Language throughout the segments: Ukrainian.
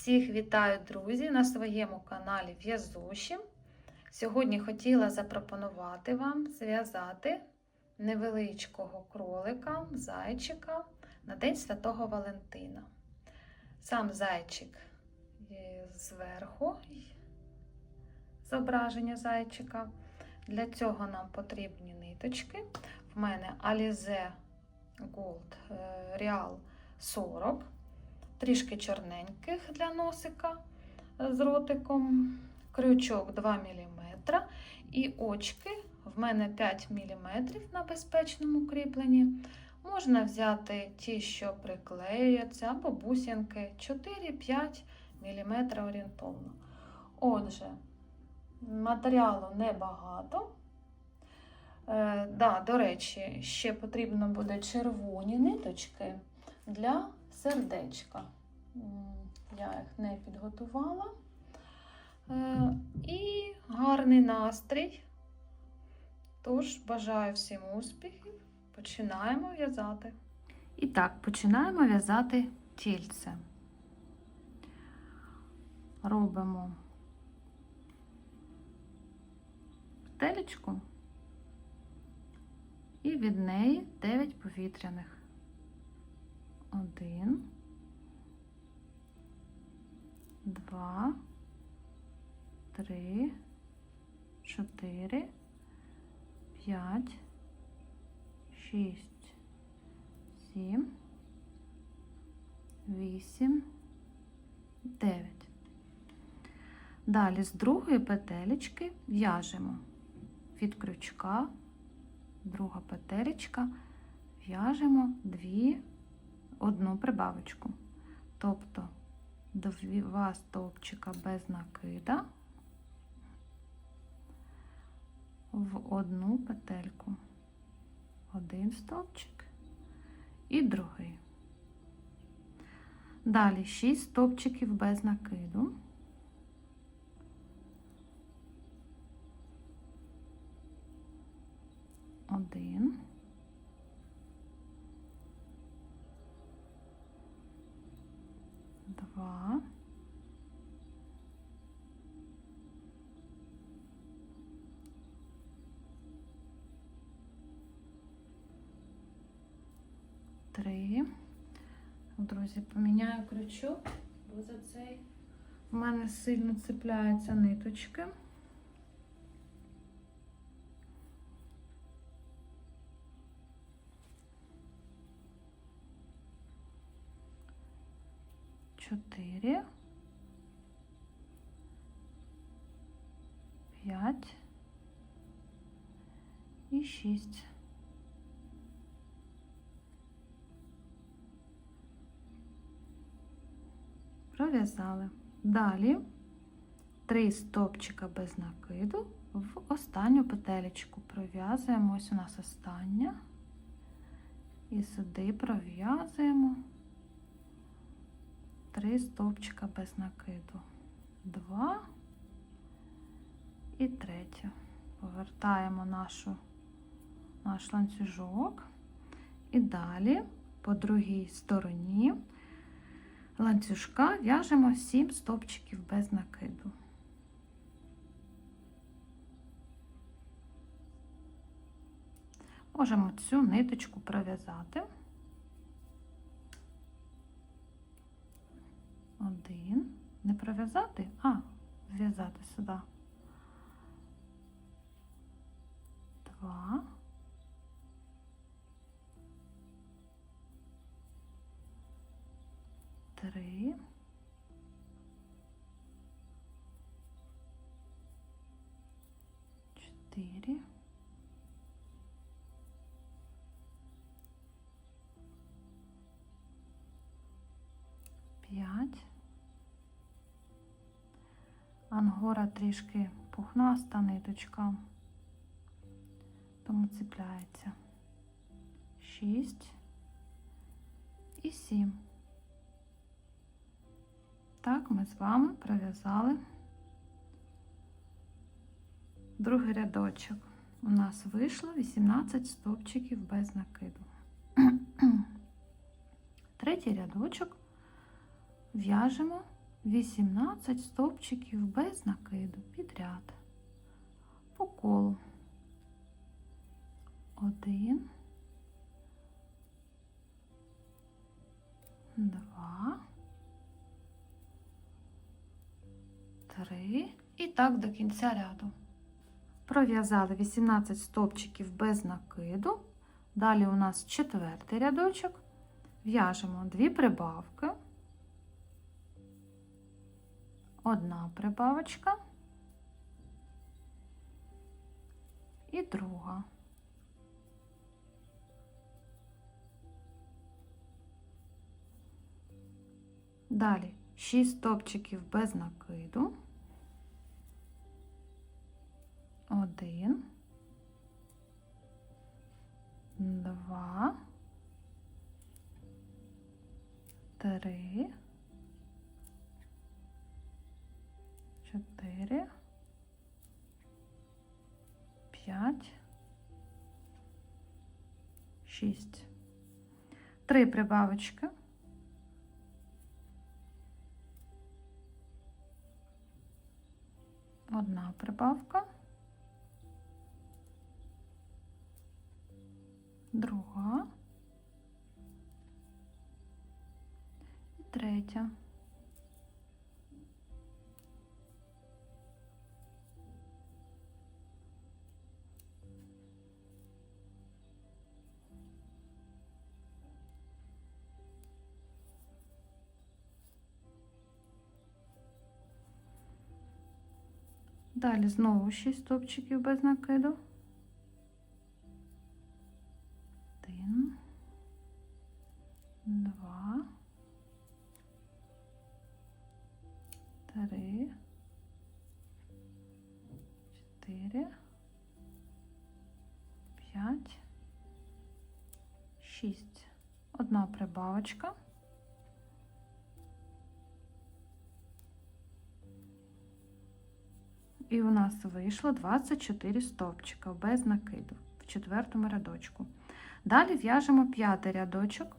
Всіх вітаю, друзі, на своєму каналі В'язуші. Сьогодні хотіла запропонувати вам зв'язати невеличкого кролика, зайчика на День Святого Валентина. Сам зайчик зверху, зображення зайчика. Для цього нам потрібні ниточки. В мене Alize Gold е, Real 40 трішки чорненьких для носика з ротиком, крючок 2 мм і очки в мене 5 мм на безпечному кріпленні. Можна взяти ті, що приклеюються, або бусинки 4-5 мм орієнтовно. Отже, матеріалу небагато. Е, да, До речі, ще потрібно буде червоні ниточки для сердечка. Я їх не підготувала. Е, І гарний настрій. Тож, бажаю всім успіхів. Починаємо в'язати. І так, починаємо в'язати тільце. Робимо петелечку і від неї 9 повітряних. Один, два, три, чотири, п'ять, шість, сім, вісім, дев'ять. Далі з другої петелечки в'яжемо. Від крючка, друга петелечка, в'яжемо дві одну прибавочку. Тобто два стовпчика без накида в одну петельку. Один стовпчик і другий. Далі 6 стовпчиків без накиду. Один. Два. Три. Друзі, поміняю крючок, бо за цей в мене сильно цепляються ниточки. Чотири. П'ять і шість. Пров'язали. Далі три стопчика без накиду в останню петелечку пров'язуємо. Ось у нас остання. І сюди пров'язуємо три стовпчика без накиду. Два і третє. Повертаємо нашу, наш ланцюжок. І далі по другій стороні ланцюжка в'яжемо 7 стовпчиків без накиду. Можемо цю ниточку пров'язати. Один. Не пров'язати, а зв'язати сюди. Два. Три. Чотири. Ангора трішки пухнаста ниточка, тому цепляється. Шість і сім. Так, ми з вами пров'язали другий рядочок. У нас вийшло 18 стовпчиків без накиду. Третій рядочок в'яжемо 18 стовпчиків без накиду підряд по колу. Один, два, три і так до кінця ряду. Пров'язали 18 стовпчиків без накиду. Далі у нас четвертий рядочок. В'яжемо дві прибавки. Одна прибавочка і друга. Далі 6 стопчиків без накиду. Один, два, три, чотири, п'ять, шість. Три прибавочки. Одна прибавка. Друга. І третя. Далі знову 6 стопчиків без накиду. Один, два, три, чотири, п'ять, шість. Одна прибавочка. І у нас вийшло 24 стовпчика без накиду в четвертому рядочку. Далі в'яжемо п'ятий рядочок.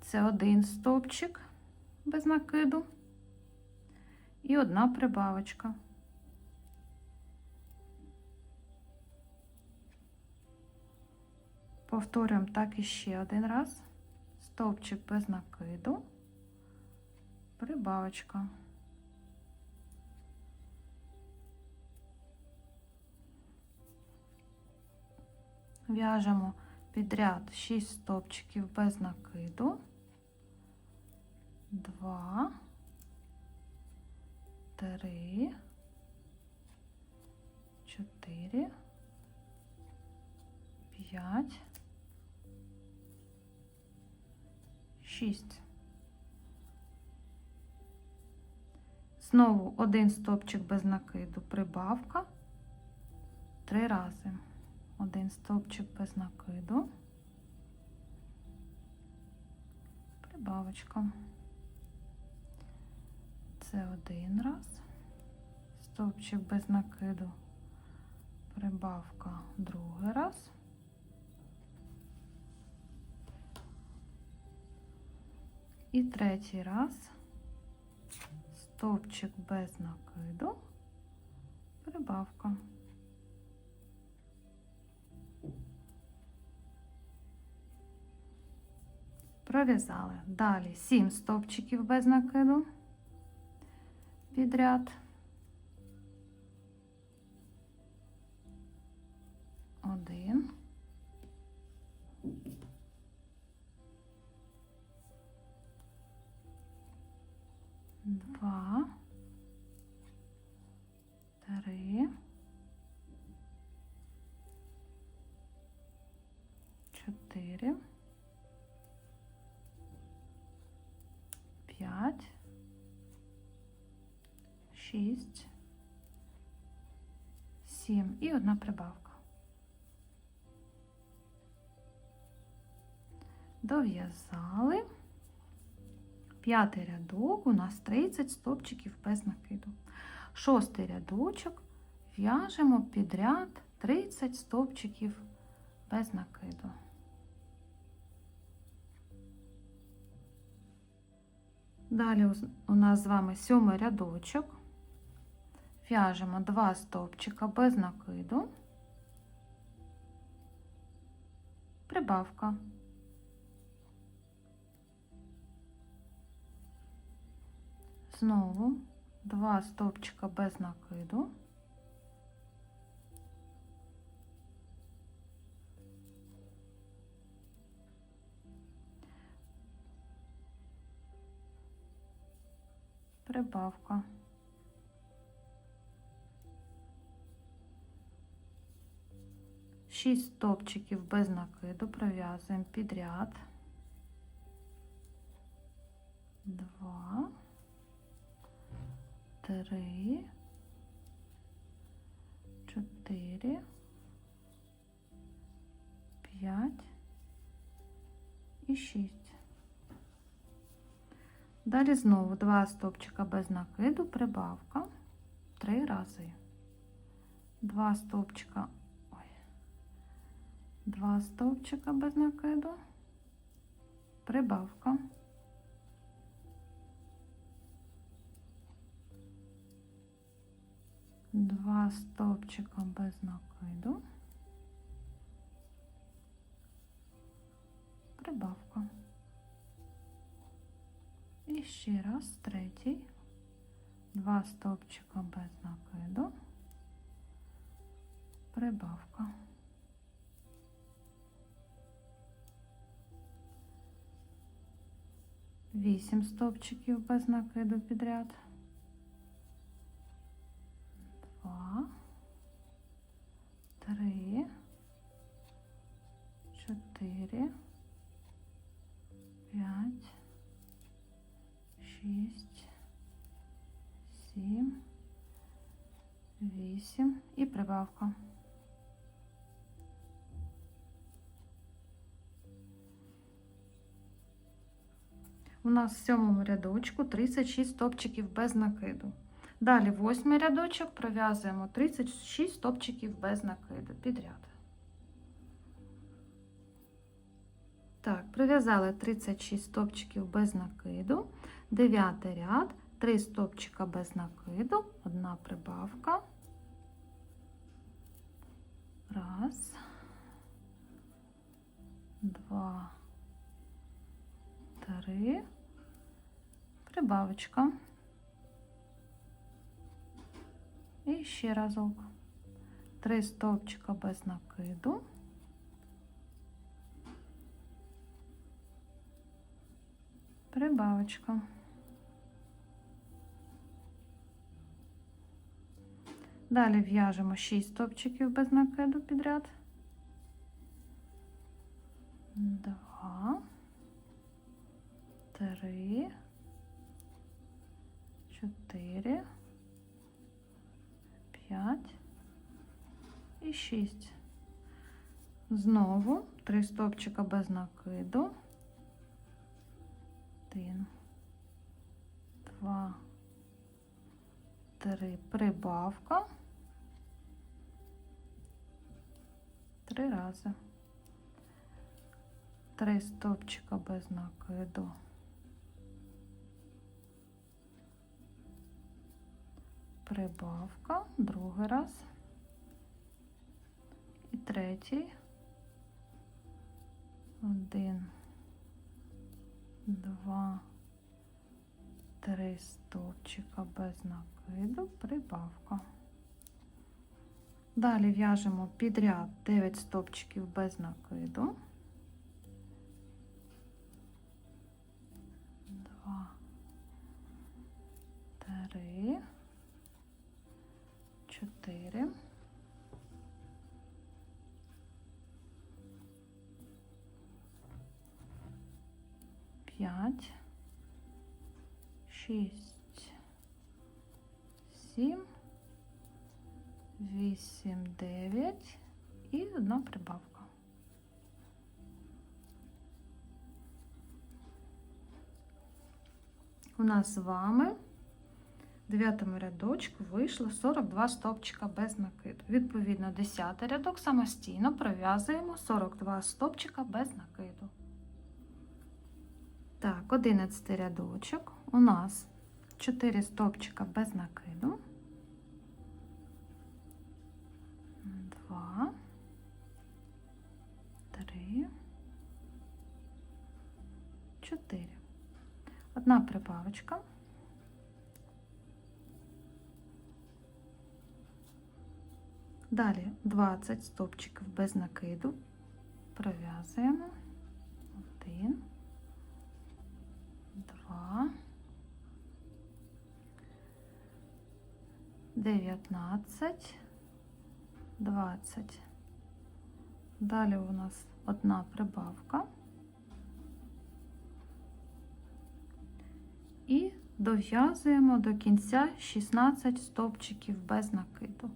Це один стовпчик без накиду і одна прибавочка. Повторюємо так і ще один раз. Стовпчик без накиду, прибавочка. В'яжемо підряд 6 стовпчиків без накиду, 2, 3, 4, 5, 6. Знову один стовпчик без накиду, прибавка, три рази один стовпчик без накиду, прибавочка. Це один раз, стовпчик без накиду, прибавка другий раз. І третій раз стовпчик без накиду, прибавка. Пров'язали. Далі 7 стовпчиків без накиду підряд. Один. 6, 7 і одна прибавка. Дов'язали п'ятий рядок, у нас 30 стопчиків без накиду. Шостий рядочок в'яжемо підряд 30 стопчиків без накиду. Далі у нас з вами сьомий рядочок. В'яжемо два стовпчика без накиду. Прибавка. Знову два стовпчика без накиду. Прибавка. Шість стовпчиків без накиду пров'язуємо підряд. Два, три, чотири, п'ять і шість. Далі знову два стовпчика без накиду, прибавка три рази. Два стовпчика, Два стовпчика без накиду, прибавка. Два стовпчика без накиду, прибавка. І ще раз третій, два стовпчика без накиду, прибавка. Вісім стовпчиків без накиду підряд. Два, три, чотири, п'ять. Шість, сім, вісім. І прибавка. У нас в сьомому рядочку 36 стопчиків без накиду. Далі восьмий рядочок пров'язуємо 36 стопчиків без накиду підряд. Так, пров'язали 36 стопчиків без накиду. Дев'ятий ряд, 3 стопчика без накиду, одна прибавка. Раз, два, три, прибавочка. І ще разок. Три стовпчика без накиду. Прибавочка. Далі в'яжемо 6 стовпчиків без накиду підряд. Два, три, чотири, п'ять і шість. Знову три стовпчика без накиду. Один, два, три, прибавка. Три рази. Три стовпчика без накиду. Прибавка, другий раз. І третій. Один, два, три стовпчика без накиду, прибавка. Далі в'яжемо підряд 9 стовпчиків без накиду. Два, три, чотири. П'ять, шість, сім, вісім, дев'ять. І одна прибавка. У нас з вами дев'ятому рядочку вийшло 42 стовпчика без накиду. Відповідно, 10 рядок самостійно пров'язуємо 42 стовпчика без накиду. Так, 11 рядочок. у нас 4 стовпчика без накиду. 2, 3, 4. Одна прибавочка. Далі 20 стовпчиків без накиду. Пров'язуємо. 1, 2, 19, 20. Далі у нас одна прибавка. І дов'язуємо до кінця 16 стовпчиків без накиду.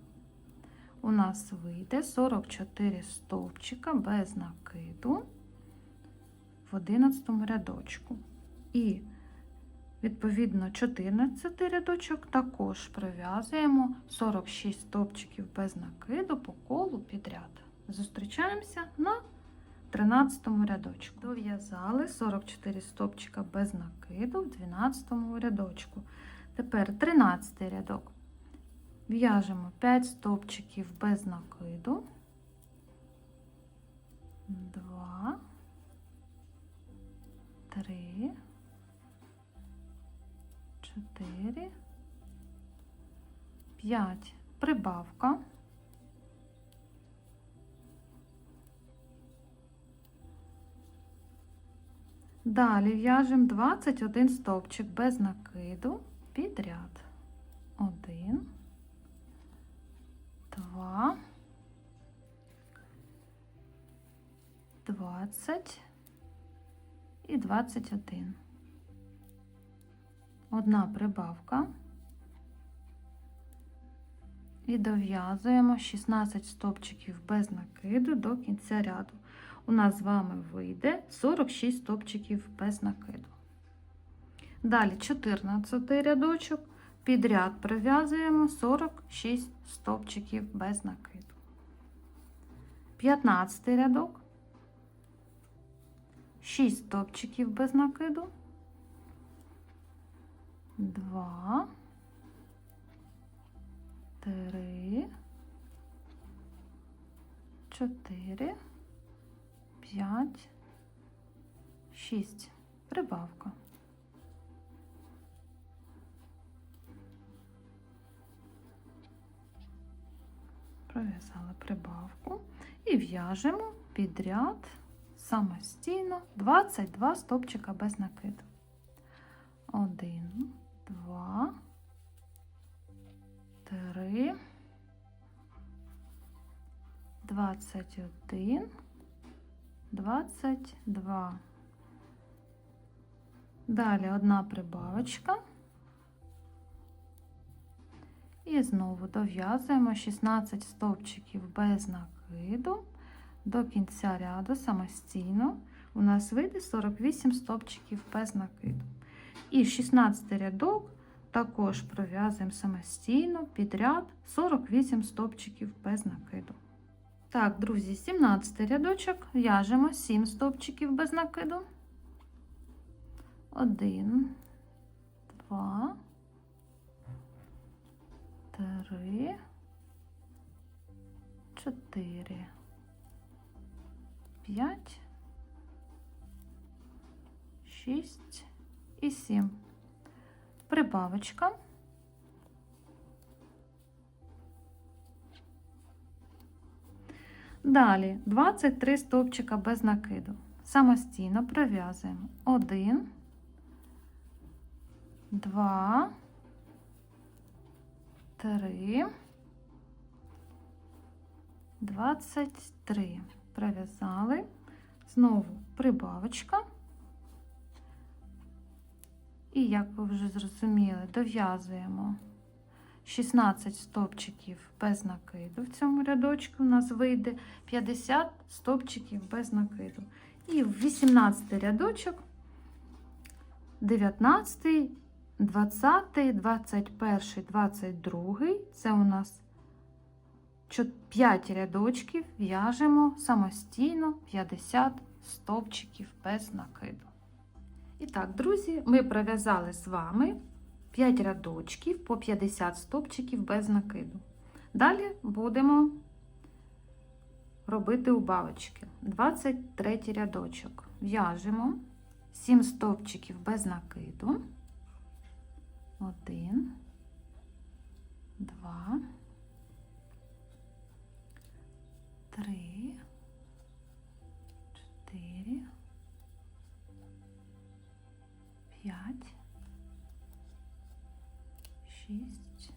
У нас вийде 44 стовпчика без накиду в 11 рядочку. І Відповідно, 14 рядочок також пров'язуємо 46 стовпчиків без накиду по колу підряд. Зустрічаємося на 13 рядочку. Дов'язали 44 стовпчика без накиду в 12 рядочку. Тепер 13 рядок. В'яжемо 5 стовпчиків без накиду. 2, 3, 4, 5. Прибавка. Далі в'яжемо 21 стовпчик без накиду підряд. 1, 20 і 21 одна прибавка і дов'язуємо 16 стопчиків без накиду до кінця ряду. У нас з вами вийде 46 стопчиків без накиду. Далі 14 рядочок, підряд пров'язуємо 46 стопчиків без накиду. 15 рядок, 6 стопчиків без накиду. Два, три, чотири, п'ять, шість. Прибавка. Пров'язали прибавку. І в'яжемо підряд самостійно 22 стопчика без накиду. Один, два, три, двадцять один, двадцять два. Далі одна прибавочка. І знову дов'язуємо 16 стовпчиків без накиду до кінця ряду самостійно. У нас вийде 48 стовпчиків без накиду. І 16 рядок також пров'язуємо самостійно підряд 48 стовпчиків без накиду. Так, друзі, 17 рядочок в'яжемо 7 стовпчиків без накиду. 1, 2, 3, 4, 5, 6, і 7. Прибавочка. Далі 23 стовпчика без накиду. Самостійно пров'язуємо 1, 2, 3, 23. Пров'язали. Знову прибавочка. І, як ви вже зрозуміли, дов'язуємо 16 стовпчиків без накиду. В цьому рядочку у нас вийде 50 стовпчиків без накиду. І в 18 рядочок, 19, 20, 21, 22 це у нас 5 рядочків в'яжемо самостійно 50 стовпчиків без накиду. І так, друзі, ми пров'язали з вами 5 рядочків по 50 стопчиків без накиду. Далі будемо робити убавочки. 23 рядочок. В'яжемо 7 стовпчиків без накиду. 1, 2, 3, 4, 5, 6,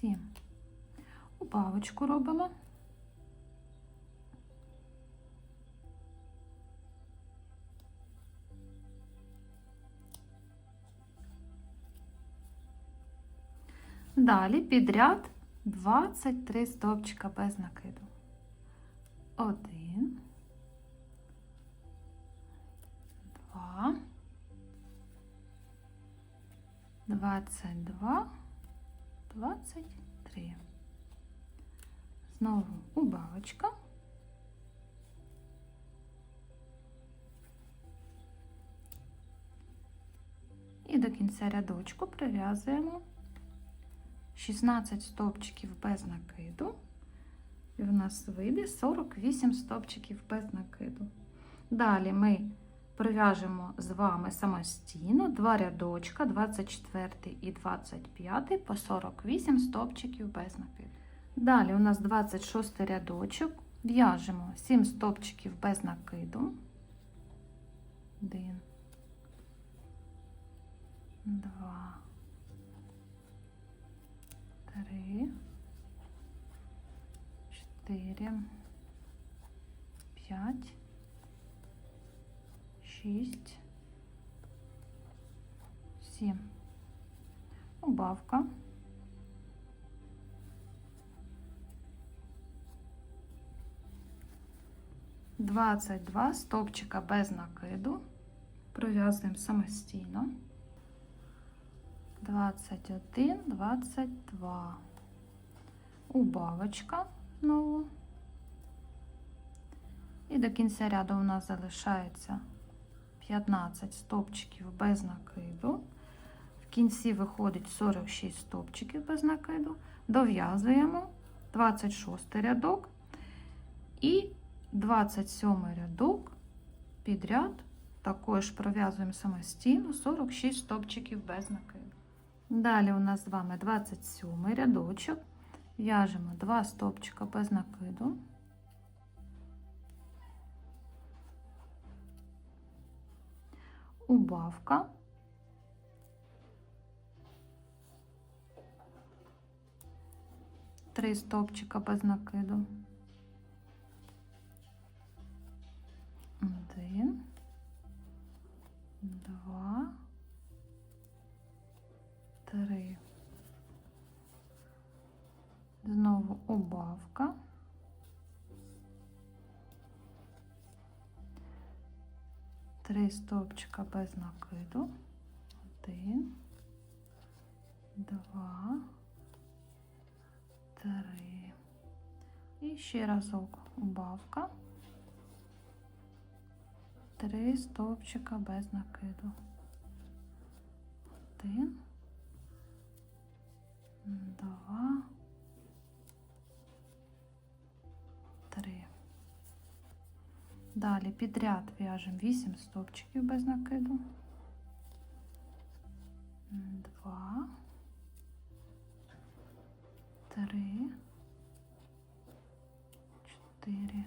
7. Убавочку робимо. Далі підряд 23 стовпчика без накиду. Один, два, двадцять два, двадцять три. Знову убавочка. І до кінця рядочку прив'язуємо 16 стовпчиків без накиду. І в нас вийде 48 стовпчиків без накиду. Далі ми прив'яжемо з вами самостійно два рядочка, 24 і 25 по 48 стовпчиків без накиду. Далі у нас 26 рядочок. В'яжемо 7 стовпчиків без накиду. 1, 2, три, чотири, п'ять, шість, сім. Убавка. Двадцять два стовпчика без накиду. Пров'язуємо самостійно. 21, 22. Убавочка знову. І до кінця ряду у нас залишається 15 стопчиків без накиду. В кінці виходить 46 стопчиків без накиду. Дов'язуємо 26 рядок і 27 рядок підряд. Також пров'язуємо самостійно 46 стопчиків без накиду. Далі у нас з вами 27 рядочок. В'яжемо 2 стовпчика без накиду. Убавка. Три стовпчика без накиду. Один, Три Знову убавка. Три стопчика без накиду. Один, два, три. І ще разок убавка. Три стопчика без накиду. Один. два, три. Далі підряд в'яжемо 8 стовпчиків без накиду. Два, три, чотири,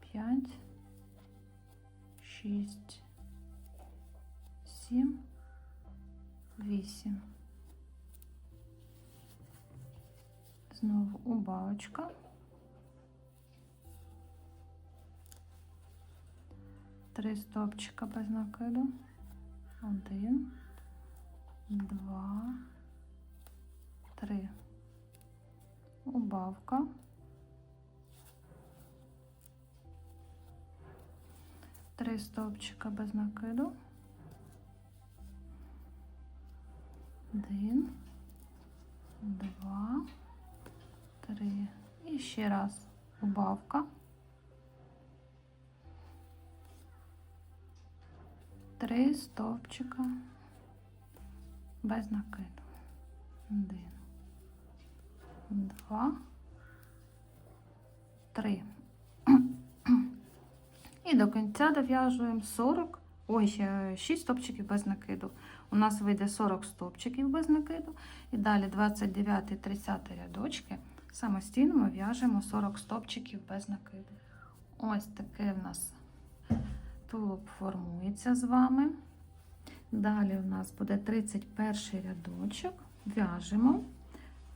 п'ять, шість, сім, вісім. Знову убавочка. Три стопчика без накиду. Один, два, три. Убавка. Три стовпчика без накиду. Один, два, три. І ще раз убавка. 3 стовпчика без накиду. Один, два, три. І до кінця дов'яжуємо 40, ой, ще 6 стопчиків без накиду. У нас вийде 40 стопчиків без накиду. І далі 29 30 рядочки самостійно ми в'яжемо 40 стопчиків без накиду. Ось таке в нас тулуб формується з вами. Далі у нас буде 31 рядочок. В'яжемо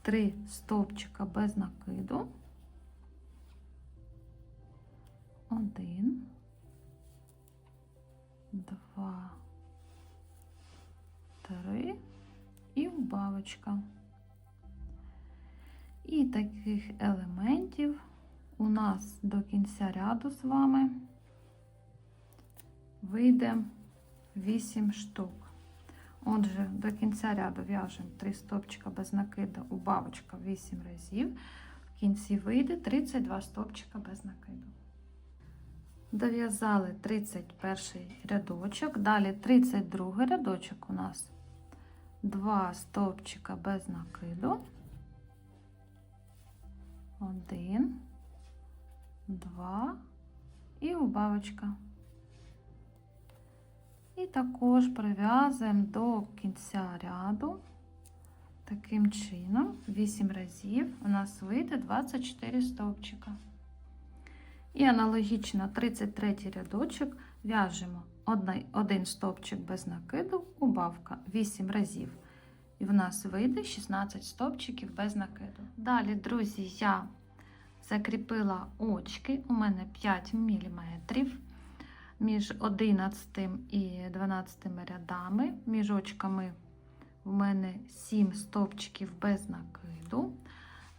3 стовпчика без накиду. Один, два, три і убавочка. І таких елементів у нас до кінця ряду з вами вийде 8 штук. Отже, до кінця ряду в'яжемо 3 стопчика без накиду, убавочка 8 разів. В кінці вийде 32 стопчика без накиду. Дов'язали 31 рядочок, далі 32 рядочок у нас 2 стовпчика без накиду. 1, 2 і убавочка. І також прив'язуємо до кінця ряду таким чином 8 разів у нас вийде 24 стовпчика. І аналогічно 33 рядочок в'яжемо один стовпчик без накиду, убавка 8 разів. І в нас вийде 16 стовпчиків без накиду. Далі, друзі, я закріпила очки, у мене 5 мм між 11 і 12 рядами. Між очками у мене 7 стовпчиків без накиду.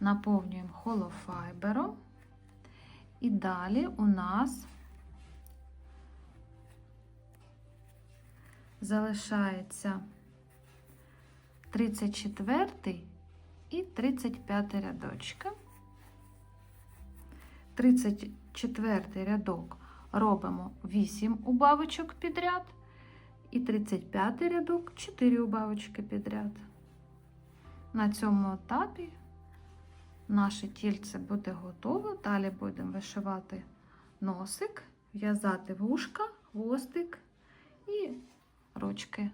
Наповнюємо холофайбером. І далі у нас залишається 34 і 35 рядочки. 34 рядок робимо 8 убавочок підряд, і 35 рядок 4 убавочки підряд. На цьому етапі наше тільце буде готове. Далі будемо вишивати носик, в'язати вушка, хвостик і ручки.